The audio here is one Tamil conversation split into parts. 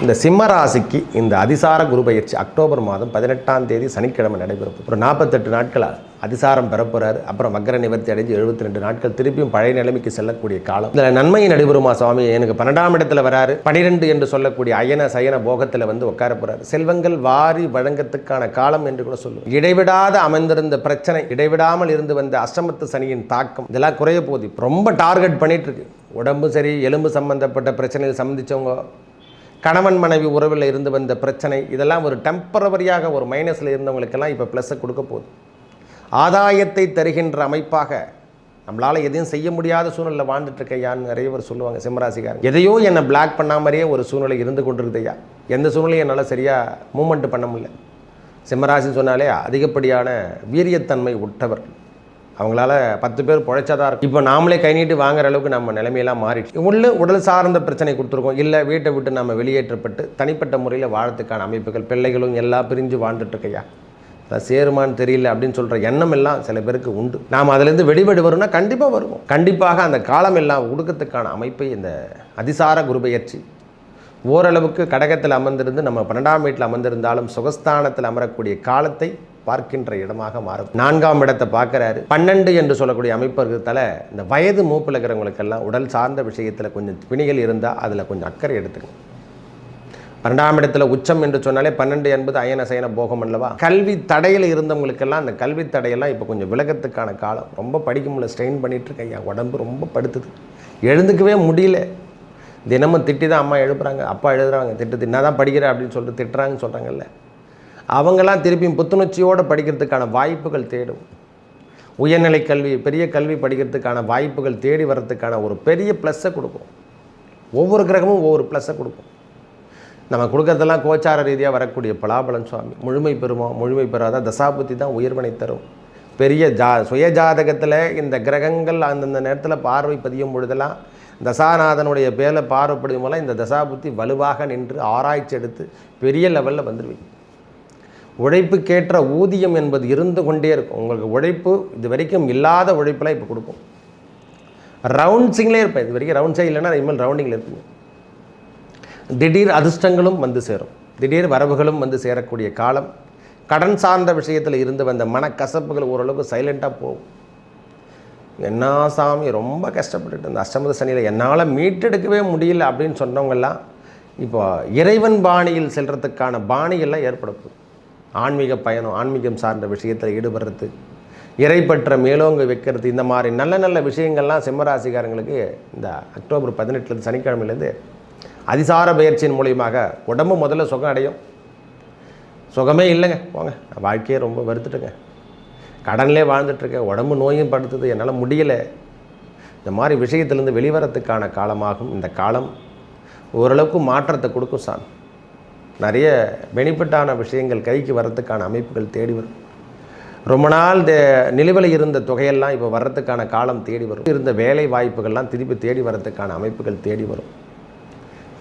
இந்த சிம்ம ராசிக்கு இந்த அதிசார குரு பயிற்சி அக்டோபர் மாதம் பதினெட்டாம் தேதி சனிக்கிழமை நடைபெறும் ஒரு நாற்பத்தெட்டு நாட்களாக அதிசாரம் பெறப்போறாரு அப்புறம் வக்கர நிவர்த்தி அடைஞ்சு எழுபத்தி ரெண்டு நாட்கள் திருப்பியும் பழைய நிலைமைக்கு செல்லக்கூடிய காலம். இதில் நன்மை நடைபெறுமா சுவாமி? எனக்கு பன்னெண்டாம் இடத்துல வராரு. பனிரெண்டு என்று சொல்லக்கூடிய அயன சயன போகத்தில் வந்து உட்கார போறாரு. செல்வங்கள் வாரி வழங்கத்துக்கான காலம் என்று கூட சொல்லுவோம். இடைவிடாத அமைந்திருந்த பிரச்சனை இடைவிடாமல் இருந்து வந்த அஷ்டமத்து சனியின் தாக்கம் இதெல்லாம் குறைய போகுது. ரொம்ப டார்கெட் பண்ணிட்டு இருக்கு. உடம்பு சரி எலும்பு சம்பந்தப்பட்ட பிரச்சனைகள் சந்திச்சவங்க கணவன் மனைவி உறவில் இருந்து வந்த பிரச்சனை இதெல்லாம் ஒரு டெம்பரவரியாக ஒரு மைனஸில் இருந்தவங்களுக்கெல்லாம் இப்போ ப்ளஸ்ஸை கொடுக்க போகுது. ஆதாயத்தை தருகின்ற அமைப்பாக நம்மளால் எதையும் செய்ய முடியாத சூழ்நிலை வாழ்ந்துட்டுருக்கையான்னு நிறையவர் நிறைய பேர் சொல்லுவாங்க சிம்மராசிக்காரங்க. எதையோ என்னை பிளாக் பண்ணாமலேயே ஒரு சூழ்நிலை இருந்து கொண்டிருக்குதையா எந்த சூழ்நிலையும் என்னால் சரியாக மூமெண்ட் பண்ண முடியல. சிம்மராசின்னு சொன்னாலே அதிகப்படியான வீரியத்தன்மை உட்டவர் அவங்களால பத்து பேர் பிழைச்சாதான் இருக்கும். இப்போ நாமளே கை நீட்டு வாங்குற அளவுக்கு நம்ம நிலைமையெல்லாம் மாறிடுச்சு. உள்ள உடல் சார்ந்த பிரச்சனை கொடுத்துருக்கோம். இல்லை வீட்டை விட்டு நம்ம வெளியேற்றப்பட்டு தனிப்பட்ட முறையில் வாழறதுக்கான அமைப்புகள் பிள்ளைகளும் எல்லாம் பிரிஞ்சு வாழ்ந்துட்டுருக்கையா சேருமான்னு தெரியல அப்படின்னு சொல்கிற எண்ணம் எல்லாம் சில பேருக்கு உண்டு. நாம் அதுலேருந்து வெளிப்படு வரும்னா கண்டிப்பாக வருவோம். கண்டிப்பாக அந்த காலம் எல்லாம் ஒடுக்கத்துக்கான அமைப்பை இந்த அதிசார குருபெயர்ச்சி ஓரளவுக்கு கடகத்தில் அமர்ந்திருந்து நம்ம பன்னெண்டாம் வீட்டில் அமர்ந்திருந்தாலும் சுகஸ்தானத்தில் அமரக்கூடிய காலத்தை பார்க்கின்ற இடமாக மாறும். நான்காம் இடத்தை பார்க்குறாரு. பன்னெண்டு என்று சொல்லக்கூடிய அமைப்பு இருக்கிறதால இந்த வயது மூப்பில் இருக்கிறவங்களுக்கெல்லாம் உடல் சார்ந்த விஷயத்தில் கொஞ்சம் பிணிகள் இருந்தால் அதில் கொஞ்சம் அக்கறை எடுத்துக்கணும் பன்னெண்டாம் இடத்துல உச்சம் என்று சொன்னாலே பன்னெண்டு என்பது அயன சயன போகம் அல்லவா? கல்வி தடையில் இருந்தவங்களுக்கெல்லாம் அந்த கல்வி தடையெல்லாம் இப்போ கொஞ்சம் விலகத்துக்கான காலம். ரொம்ப படிக்க முடியல ஸ்ட்ரெயின் பண்ணிட்டு இருக்கேன். என் உடம்பு ரொம்ப படுத்துது. எழுந்துக்கவே முடியல. தினமும் திட்டி தான் அம்மா எழுப்புறாங்க. அப்பா எழுதுறாங்க. திட்டு தின்னா தான் படிக்கிற அப்படின்னு சொல்லிட்டு திட்டுறாங்கன்னு சொல்கிறாங்கல்ல அவங்கெல்லாம் திருப்பியும் புத்துணர்ச்சியோடு படிக்கிறதுக்கான வாய்ப்புகள் தேடும். உயர்நிலை கல்வி பெரிய கல்வி படிக்கிறதுக்கான வாய்ப்புகள் தேடி வர்றதுக்கான ஒரு பெரிய ப்ளஸ்ஸை கொடுக்கும். ஒவ்வொரு கிரகமும் ஒவ்வொரு ப்ளஸ்ஸை கொடுக்கும். நம்ம கொடுக்கறதெல்லாம் கோச்சார ரீதியாக வரக்கூடிய பலாபலன் சுவாமி. முழுமை பெறுமா முழுமை பெறாத? தசாபுத்தி தான் உயர்வனை தரும். பெரிய ஜா சுய ஜாதகத்தில் இந்த கிரகங்கள் அந்தந்த நேரத்தில் பார்வை பதியும் பொழுதெல்லாம் தசாநாதனுடைய பேரில் பார்வைப்படும் போல இந்த தசாபுத்தி வலுவாக நின்று ஆராய்ச்சி எடுத்து பெரிய லெவலில் வந்துடுவீங்க உழைப்புக்கேற்ற ஊதியம் என்பது இருந்து கொண்டே இருக்கும். உங்களுக்கு உழைப்பு இது வரைக்கும் இல்லாத உழைப்பெல்லாம் இப்போ கொடுக்கும் ரவுண்ட்ஸிங்லேயே இருப்பேன். இது வரைக்கும் ரவுண்ட்ஸே இல்லைன்னா இனிமேல் ரவுண்டிங்கில் இருப்பீங்க. திடீர் அதிர்ஷ்டங்களும் வந்து சேரும். திடீர் வரவுகளும் வந்து சேரக்கூடிய காலம். கடன் சார்ந்த விஷயத்தில் இருந்து வந்த மனக்கசப்புகள் ஓரளவுக்கு சைலண்ட்டாக போகும். என்ன சாமி ரொம்ப கஷ்டப்பட்டுட்டு இந்த அஷ்டமத சனியில் என்னால் மீட்டெடுக்கவே முடியல அப்படின்னு சொன்னவங்கெல்லாம் இப்போ இறைவன் பாணியில் செல்கிறதுக்கான பாணியெல்லாம் ஏற்படப்போகுது ஆன்மீக பயணம் ஆன்மீகம் சார்ந்த விஷயத்தில் ஈடுபடுறது இறைப்பற்ற மேலோங்க வைக்கிறது இந்த மாதிரி நல்ல நல்ல விஷயங்கள்லாம் சிம்மராசிக்காரங்களுக்கு இந்த அக்டோபர் பதினெட்டுலேருந்து சனிக்கிழமையிலேருந்து அதிசார பயிற்சியின் மூலியமாக உடம்பு முதல்ல சுகம் அடையும். சுகமே இல்லைங்க. போங்க. வாழ்க்கையே ரொம்ப வருத்துட்டுங்க கடன்லே வாழ்ந்துட்டுருக்கேன். உடம்பு நோயும் படுத்துது. என்னால் முடியலை. இந்த மாதிரி விஷயத்திலேருந்து வெளிவரத்துக்கான காலமாகும். இந்த காலம் ஓரளவுக்கு மாற்றத்தை கொடுக்கும் சாமி. நிறைய பெனிஃபிட்டான விஷயங்கள் கைக்கு வரத்துக்கான அமைப்புகள் தேடி வரும். ரொம்ப நாள் இந்த நிலுவையில் இருந்த தொகையெல்லாம் இப்போ வர்றதுக்கான காலம் தேடி வரும். இருந்த வேலை வாய்ப்புகள்லாம் திருப்பி தேடி வரத்துக்கான அமைப்புகள் தேடி வரும்.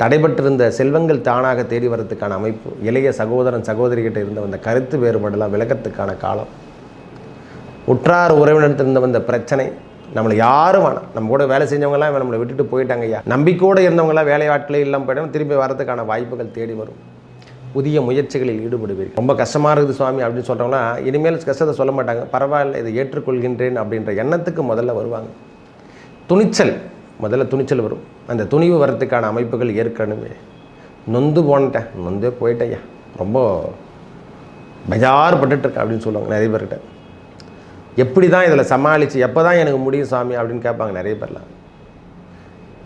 தடைபட்டிருந்த செல்வங்கள் தானாக தேடி வரத்துக்கான அமைப்பு இளைய சகோதரன் சகோதரிகிட்ட இருந்த அந்த கருத்து வேறுபாடெல்லாம் விளக்கத்துக்கான காலம். உற்றார் உறவினத்திலிருந்து வந்த பிரச்சனை நம்மளை யாரும் வேணாம். நம்ம கூட வேலை செஞ்சவங்கலாம் நம்மளை விட்டுட்டு போயிட்டாங்க ஐயா. நம்பிக்கையோடு இருந்தவங்களாம் வேலை ஆட்களே இல்லாமல் போயிட்டாங்க. திரும்பி வரதுக்கான வாய்ப்புகள் தேடி வரும். புதிய முயற்சிகளில் ஈடுபடுவீர்கள். ரொம்ப கஷ்டமாக இருக்குது சுவாமி அப்படின்னு சொல்கிறோம்னா இனிமேல் கஷ்டத்தை சொல்ல மாட்டாங்க. பரவாயில்ல இதை ஏற்றுக்கொள்கின்றேன் அப்படின்ற எண்ணத்துக்கு முதல்ல வருவாங்க. துணிச்சல் முதல்ல துணிச்சல் வரும். அந்த துணிவு வரத்துக்கான அமைப்புகள் ஏற்கனவே நொந்து போனட்டேன். நொந்தே போயிட்டேயா ரொம்ப பஜார் பட்டுட்ருக்கேன் அப்படின்னு சொல்லுவாங்க நிறைய பேர்கிட்ட. எப்படி தான் இதில் சமாளித்து எப்போ தான் எனக்கு முடியும் சாமி அப்படின்னு கேட்பாங்க நிறைய பேர்லாம்.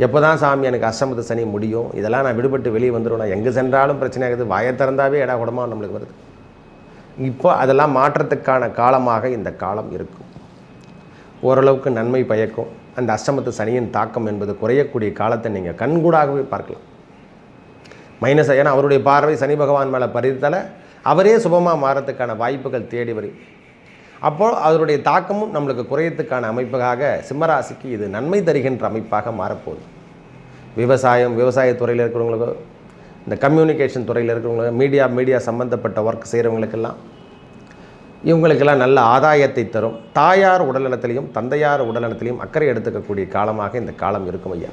எப்போ தான் சாமி எனக்கு அஷ்டமத்து சனி முடியும்? இதெல்லாம் நான் விடுபட்டு வெளியே வந்துடுவேன் எங்கே சென்றாலும் பிரச்சனை ஆகுது. வாயை திறந்தாவே இடா குடமாக நம்மளுக்கு வருது. இப்போ அதெல்லாம் மாற்றத்துக்கான காலமாக இந்த காலம் இருக்கும். ஓரளவுக்கு நன்மை பயக்கும். அந்த அஷ்டமத்து சனியின் தாக்கம் என்பது குறையக்கூடிய காலத்தை நீங்கள் கண்கூடாகவே பார்க்கலாம். மைனஸ் ஏன்னா அவருடைய பார்வை சனி பகவான் மேலே பறித்தலை அவரே சுபமாக மாறத்துக்கான வாய்ப்புகள் தேடி வரும். அப்போ அதனுடைய தாக்கமும் நம்மளுக்கு குறையத்துக்கான அமைப்பாக சிம்மராசிக்கு இது நன்மை தருகின்ற அமைப்பாக மாறப்போகுது. விவசாயம் விவசாயத்துறையில் இருக்கிறவங்களுக்கு இந்த கம்யூனிகேஷன் துறையில் இருக்கிறவங்க மீடியா மீடியா சம்மந்தப்பட்ட ஒர்க் செய்கிறவங்களுக்கெல்லாம் இவங்களுக்கெல்லாம் நல்ல ஆதாயத்தை தரும். தாயார் உடல்நலத்திலையும் தந்தையார் உடல்நலத்திலையும் அக்கறை எடுத்துக்கக்கூடிய காலமாக இந்த காலம் இருக்கும் ஐயா.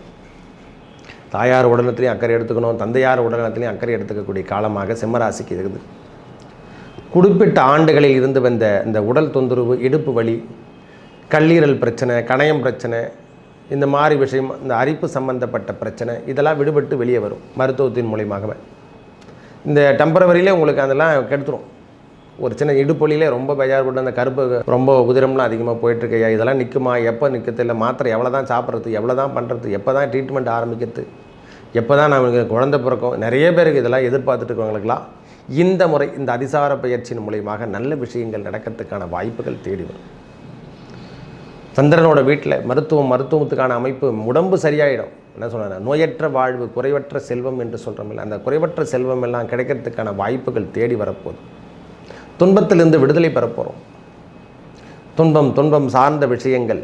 தாயார் உடல்நலத்திலையும் அக்கறை எடுத்துக்கணும் தந்தையார் உடல்நலத்திலையும் அக்கறை எடுத்துக்கக்கூடிய காலமாக சிம்மராசிக்கு இருக்குது. குறிப்பிட்ட ஆண்டுகளில் இருந்து வந்த இந்த உடல் தொந்தரவு இடுப்பு வலி கல்லீரல் பிரச்சனை கணையம் பிரச்சனை இந்த மாதிரி விஷயம் இந்த அரிப்பு சம்பந்தப்பட்ட பிரச்சனை இதெல்லாம் விடுபட்டு வெளியே வரும் மருத்துவத்தின் மூலியமாகவே. இந்த டெம்பரவரியிலே உங்களுக்கு அதெல்லாம் கெடுத்துரும். ஒரு சின்ன இடுப்பொலியிலே ரொம்ப பெஜார் கொண்டு அந்த கருப்பு ரொம்ப உதிரம்லாம் அதிகமாக போயிட்டுருக்கையா இதெல்லாம் நிற்குமா எப்போ நிற்கிறது இல்லை மாத்திரை எவ்வளோ தான் சாப்பிட்றது எவ்வளோ தான் பண்ணுறது எப்போ தான் ட்ரீட்மெண்ட் ஆரம்பிக்கிறது எப்போ தான் நமக்கு குழந்தை பிறக்கும் நிறைய பேருக்கு இதெல்லாம் எதிர்பார்த்துட்டு இருக்கவங்களுக்கெல்லாம் இந்த முறை இந்த அதிசார பயிற்சியின் மூலியமாக நல்ல விஷயங்கள் நடக்கிறதுக்கான வாய்ப்புகள் தேடி வரும். சந்திரனோட வீட்டில் மருத்துவம் மருத்துவத்துக்கான அமைப்பு உடம்பு சரியாயிடும். என்ன சொல்கிறேன் நோயற்ற வாழ்வு குறைவற்ற செல்வம் என்று சொல்கிறோமில்ல அந்த குறைவற்ற செல்வம் எல்லாம் கிடைக்கிறதுக்கான வாய்ப்புகள் தேடி வரப்போகுது. துன்பத்திலிருந்து விடுதலை பெறப்போகிறோம் துன்பம் துன்பம் சார்ந்த விஷயங்கள்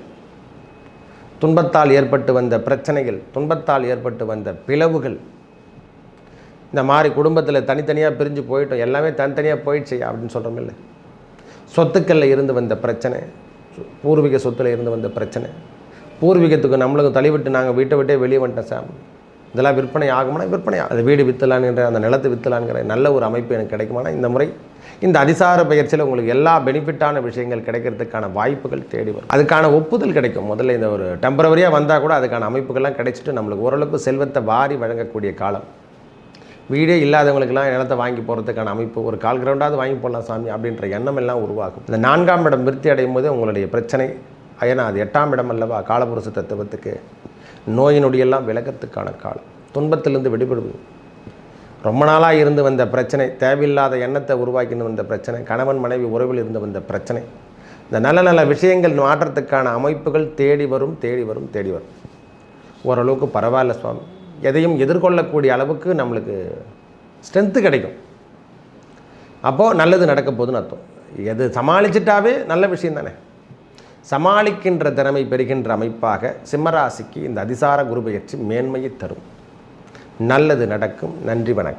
துன்பத்தால் ஏற்பட்டு வந்த பிரச்சனைகள் துன்பத்தால் ஏற்பட்டு வந்த பிளவுகள் இந்த மாதிரி குடும்பத்தில் தனித்தனியாக பிரிஞ்சு போயிட்டோம். எல்லாமே தனித்தனியாக போயிடுச்சு அப்படின்னு சொல்கிறோம் இல்லை. சொத்துக்களில் இருந்து வந்த பிரச்சனை பூர்வீக சொத்தில் இருந்து வந்த பிரச்சனை. பூர்வீகத்துக்கு நம்மளுக்கு தள்ளிவிட்டு நாங்கள் வீட்டை விட்டே வெளியே வந்துட்டோம் சார். இதெல்லாம் விற்பனை ஆகுமானா விற்பனை அந்த வீடு விற்றலான்ங்கிற அந்த நிலத்தை விற்றலான்ங்கிற நல்ல ஒரு அமைப்பு எனக்கு கிடைக்குமானா இந்த முறை இந்த அதிசார பயிற்சியில் உங்களுக்கு எல்லா பெனிஃபிட்டான விஷயங்கள் கிடைக்கிறதுக்கான வாய்ப்புகள் தேடி வரும். அதுக்கான ஒப்புதல் கிடைக்கும். முதல்ல இந்த ஒரு டெம்பரவரியாக வந்தால் கூட அதுக்கான அமைப்புகள்லாம் கிடைச்சிட்டு நம்மளுக்கு ஓரளவுக்கு செல்வத்தை வாரி வழங்கக்கூடிய காலம். வீடே இல்லாதவங்களுக்கெல்லாம் நிலத்தை வாங்கி போகிறதுக்கான அமைப்பு ஒரு கால் கிரவுண்டாவது வாங்கி போடலாம் சாமி அப்படின்ற எண்ணம் எல்லாம் உருவாகும். இந்த நான்காம் இடம் விருத்தி அடையும் போது உங்களுடைய பிரச்சனை ஏன்னா அது எட்டாம் இடம் அல்லவா? காலபுருஷ தத்துவத்துக்கு நோயினுடையெல்லாம் விளக்கத்துக்கான விலகத்துக்கான காலம். துன்பத்திலிருந்து விடுபடுவது. ரொம்ப நாளாக இருந்து வந்த பிரச்சனை தேவையில்லாத எண்ணத்தை உருவாக்கின்னு வந்த பிரச்சனை கணவன் மனைவி உறவில் இருந்து வந்த பிரச்சனை. இந்த நல்ல நல்ல விஷயங்கள் மாற்றத்துக்கான அமைப்புகள் தேடி வரும் தேடி வரும் தேடி வரும். ஓரளவுக்கு பரவாயில்ல சுவாமி. எதையும் எதிர்கொள்ளக்கூடிய அளவுக்கு நம்மளுக்கு ஸ்ட்ரென்த்து கிடைக்கும். அப்போது நல்லது நடக்க போகுதுன்னு அர்த்தம். எது சமாளிச்சிட்டாவே நல்ல விஷயம் தானே சமாளிக்கின்ற திறமை பெறுகின்ற அமைப்பாக சிம்மராசிக்கு இந்த அதிசார குரு பயிற்சி மேன்மையை தரும். நல்லது நடக்கும். நன்றி வணக்கம்.